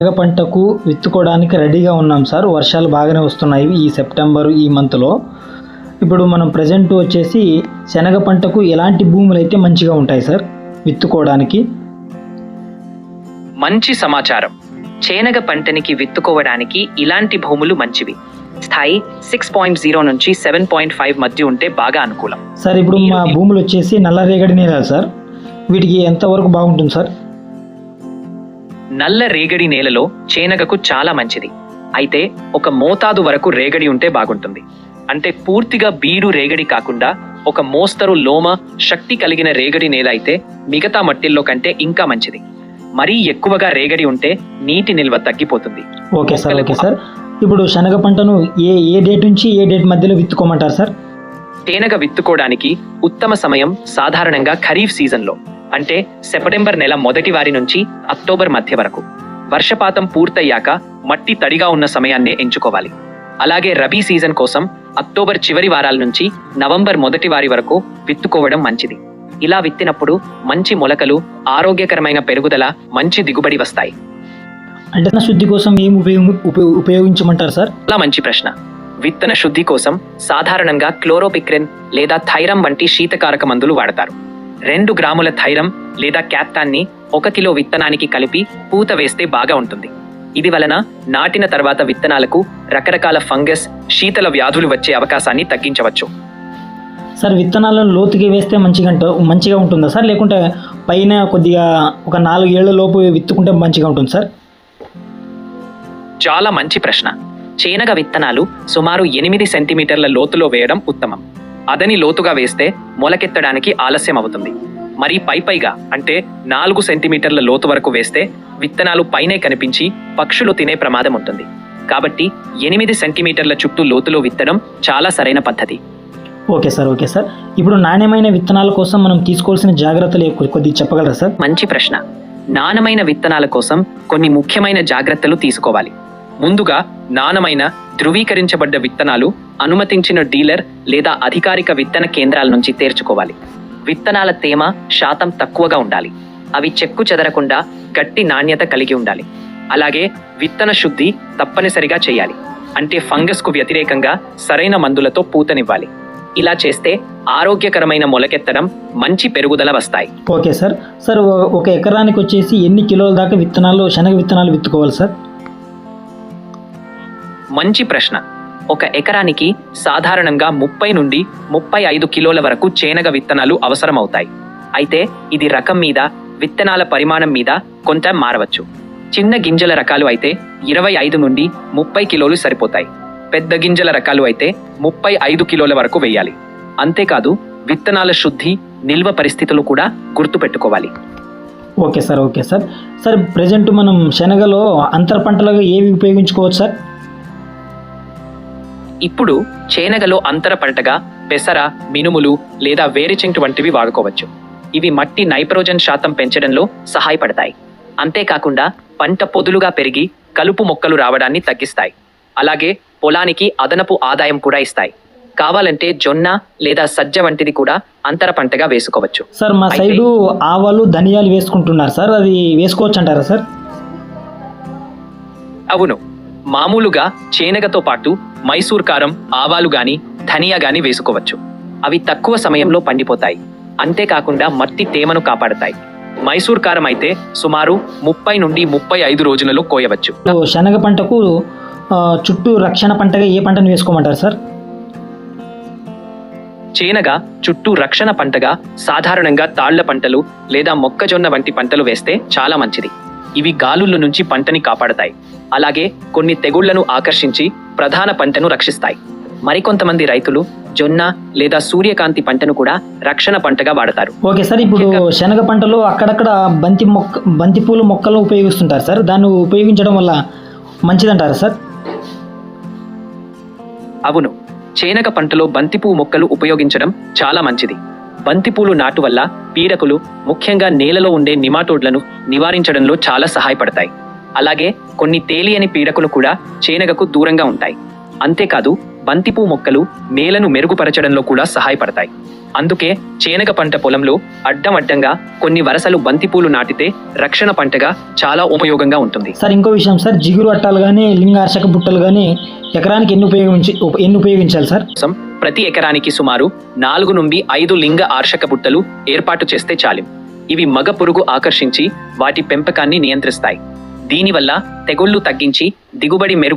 శనగ పంటకు విత్తుకోవడానికి రెడీగా ఉన్నాం సార్. వర్షాలు బాగానే వస్తున్నాయి ఈ సెప్టెంబర్ ఈ మంత్లో. ఇప్పుడు మనం ప్రజెంట్ వచ్చేసి శనగ పంటకు ఎలాంటి భూములు అయితే మంచిగా ఉంటాయి సార్ విత్తుకోవడానికి? మంచి సమాచారం. చేనగ పంటనికి విత్తుకోవడానికి ఇలాంటి భూములు మంచివి. స్థాయి సిక్స్ పాయింట్ జీరో నుంచి సెవెన్ పాయింట్ ఫైవ్ మధ్య ఉంటే బాగా అనుకూలం. సార్ ఇప్పుడు మా భూములు వచ్చేసి నల్లరేగడి నేలలు సార్. వీటికి ఎంతవరకు బాగుంటుంది సార్? నల్ల రేగడి నేలలో చేనగకు చాలా మంచిది. అయితే ఒక మోతాదు వరకు రేగడి ఉంటే బాగుంటుంది. అంటే పూర్తిగా బీడు రేగడి కాకుండా ఒక మోస్తరు లోమ శక్తి కలిగిన రేగడి నేల అయితే మిగతా మట్టిల్లో కంటే ఇంకా మంచిది. మరీ ఎక్కువగా రేగడి ఉంటే నీటి నిల్వ తగ్గిపోతుంది. Okay sir okay sir. ఇప్పుడు శనగ పంటను ఏ ఏ డేట్ నుంచి ఏ డేట్ మధ్యలో విత్తుకోమంటారు సార్? తేనెగ విత్తుకోవడానికి ఉత్తమ సమయం సాధారణంగా ఖరీఫ్ సీజన్లో. అంటే సెప్టెంబర్ నెల మొదటి వారి నుంచి అక్టోబర్ మధ్య వరకు. వర్షపాతం పూర్తయ్యాక మట్టి తడిగా ఉన్న సమయాన్నే ఎంచుకోవాలి. అలాగే రబీ సీజన్ కోసం అక్టోబర్ చివరి వారాల నుంచి నవంబర్ మొదటి వారి వరకు విత్తుకోవడం మంచిది. ఇలా విత్తినప్పుడు మంచి మొలకలు ఆరోగ్యకరమైన పెరుగుదల మంచి దిగుబడి వస్తాయి. అంటే నా శుద్ధి కోసం ఏం ఉపయోగ ఉపయో- ఉపయోగించమంటారు సార్? చాలా మంచి ప్రశ్న. విత్తన శుద్ధి కోసం సాధారణంగా క్లోరోపిక్రెన్ లేదా థైరం వంటి శీతకారక మందులు వాడతారు. రెండు గ్రాముల థైరం లేదా క్యాప్టాన్ని ఒక కిలో విత్తనానికి కలిపి పూత వేస్తే బాగా ఉంటుంది. ఇది వలన నాటిన తర్వాత విత్తనాలకు రకరకాల ఫంగస్ శీతల వ్యాధులు వచ్చే అవకాశాన్ని తగ్గించవచ్చు. సార్ విత్తనాలను లోతుకి వేస్తే మంచిగా మంచిగా ఉంటుందా సార్? లేకుంటే పైన కొద్దిగా ఒక నాలుగు ఏళ్ళ లోపు విత్తుకుంటే మంచిగా ఉంటుంది సార్? చాలా మంచి ప్రశ్న. చేనగ విత్తనాలు సుమారు ఎనిమిది సెంటీమీటర్ల లోతులో వేయడం ఉత్తమం. అదని లోతుగా వేస్తే మొలకెత్తడానికి ఆలస్యం అవుతుంది. మరి పై పైగా అంటే నాలుగు సెంటీమీటర్ల లోతు వరకు వేస్తే విత్తనాలు పైనే కనిపించి పక్షులు తినే ప్రమాదం ఉంటుంది. కాబట్టి ఎనిమిది సెంటీమీటర్ల చుట్టూ లోతులో విత్తడం చాలా సరైన పద్ధతి. Okay sir okay sir. ఇప్పుడు నాణ్యమైన విత్తనాల కోసం మనం తీసుకోవాల్సిన జాగ్రత్తలు కొ- కొద్దిగా చెప్పగలరా సార్? మంచి ప్రశ్న. నాణమైన విత్తనాల కోసం కొన్ని ముఖ్యమైన జాగ్రత్తలు తీసుకోవాలి. ముందుగా నాణమైన ధృవీకరించబడ్డ విత్తనాలు అనుమతించిన డీలర్ లేదా అధికారిక విత్తన కేంద్రాల నుంచి తేర్చుకోవాలి. విత్తనాల తేమ శాతం తక్కువగా ఉండాలి. అవి చెక్కు చెదరకుండా గట్టి నాణ్యత కలిగి ఉండాలి. అలాగే విత్తన శుద్ధి తప్పనిసరిగా చేయాలి. అంటే ఫంగస్కు వ్యతిరేకంగా సరైన మందులతో పూతనివ్వాలి. ఇలా చేస్తే ఆరోగ్యకరమైన మొలకెత్తడం మంచి పెరుగుదల వస్తాయి. Okay sir. సార్ ఒక ఎకరానికి వచ్చేసి ఎన్ని కిలోల దాకా విత్తనాలు శనగ విత్తనాలు విత్తుకోవాలి సార్? మంచి ప్రశ్న. ఒక ఎకరానికి సాధారణంగా ముప్పై నుండి ముప్పై ఐదు కిలోల వరకు చేనగ విత్తనాలు అవసరమవుతాయి. అయితే ఇది రకం మీద విత్తనాల పరిమాణం మీద కొంత మారవచ్చు. చిన్న గింజల రకాలు అయితే ఇరవై ఐదు నుండి ముప్పై కిలోలు సరిపోతాయి. పెద్ద గింజల రకాలు అయితే ముప్పై ఐదు కిలోల వరకు వేయాలి. అంతేకాదు విత్తనాల శుద్ధి నిల్వ పరిస్థితులు కూడా గుర్తుపెట్టుకోవాలి. Okay sir okay sir. Sir present మనం శనగలో అంతర పంటలుగా ఏవి ఉపయోగించుకోవచ్చు సార్? ఇప్పుడు చేనగలో అంతర పంటగా పెసర మినుములు లేదా వేరుచెంటు వంటివి వాడుకోవచ్చు. ఇవి మట్టి నైట్రోజన్ శాతం పెంచడంలో సహాయపడతాయి. అంతేకాకుండా పంట పొదులుగా పెరిగి కలుపు మొక్కలు రావడాన్ని తగ్గిస్తాయి. అలాగే పొలానికి అదనపు ఆదాయం కూడా ఇస్తాయి. కావాలంటే జొన్న లేదా సజ్జ వంటిది కూడా అంతర పంటగా వేసుకోవచ్చు. సార్ మా సైడు ఆవాలు ధనియాలు వేసుకుంటున్నారు సార్. అది వేసుకోవచ్చు అంటారా సార్? అవును. మామూలుగా చేనగతో పాటు మైసూర్ కారం ఆవాలు గాని ధనియా గాని వేసుకోవచ్చు. అవి తక్కువ సమయంలో పండిపోతాయి. అంతేకాకుండా మట్టి తేమను కాపాడతాయి. మైసూర్ కారం అయితే సుమారు ముప్పై నుండి ముప్పై ఐదు రోజులలో కోయవచ్చు. శనగ పంటకు చుట్టూ రక్షణ పంటగా ఏ పంటను వేసుకోమంటారు సార్? చేనగ చుట్టూ రక్షణ పంటగా సాధారణంగా తాళ్ళ పంటలు లేదా మొక్కజొన్న వంటి పంటలు వేస్తే చాలా మంచిది. ఇవి గాలుల నుంచి పంటని కాపాడతాయి. అలాగే కొన్ని తెగుళ్ళను ఆకర్షించి ప్రధాన పంటను రక్షిస్తాయి. మరికొంతమంది రైతులు జొన్న లేదా సూర్యకాంతి పంటను కూడా రక్షణ పంటగా వాడతారు. ఓకే సార్ ఇప్పుడు శనగ పంటలో అక్కడక్కడ బంతి మొక్క బంతి పూల మొక్కలను ఉపయోగిస్తుంటారు సార్. దాన్ని ఉపయోగించడం వల్ల మంచిదంటారా సార్? అవును. చేనగ పంటలో బంతిపూ మొక్కలు ఉపయోగించడం చాలా మంచిది. బంతిపూలు నాటు వల్ల పీడకులు ముఖ్యంగా నేలలో ఉండే నిమాటోడ్లను నివారించడంలో చాలా సహాయపడతాయి. అలాగే కొన్ని తేలియని పీడకులు కూడా చేనగకు దూరంగా ఉంటాయి. అంతేకాదు బంతిపూ మొక్కలు నేలను మెరుగుపరచడంలో కూడా సహాయపడతాయి. అందుకే చేనగ పంట పొలంలో అడ్డం అడ్డంగా కొన్ని వరసలు బంతిపూలు నాటితే రక్షణ పంటగా చాలా ఉపయోగంగా ఉంటుంది. సార్ ఇంకో విషయం సార్ జిగురు అట్టాలు కానీ లింగార్షక బుట్టలు కానీ ఎకరానికి ఎన్ని ఉపయోగించి ఉప- ఎన్ని ఉపయోగించాలి సార్ ప్రతి ఎకరానికి సుమారు నాలుగు నుండి ఐదు లింగ ఆర్షక బుట్టలు ఏర్పాటు చేస్తే చాలు. ఇవి మగ పురుగు ఆకర్షించి వాటి పెంపకాన్ని నియంత్రిస్తాయి. దీనివల్ల తెగుళ్ళు తగ్గించి దిగుబడి మెరుగు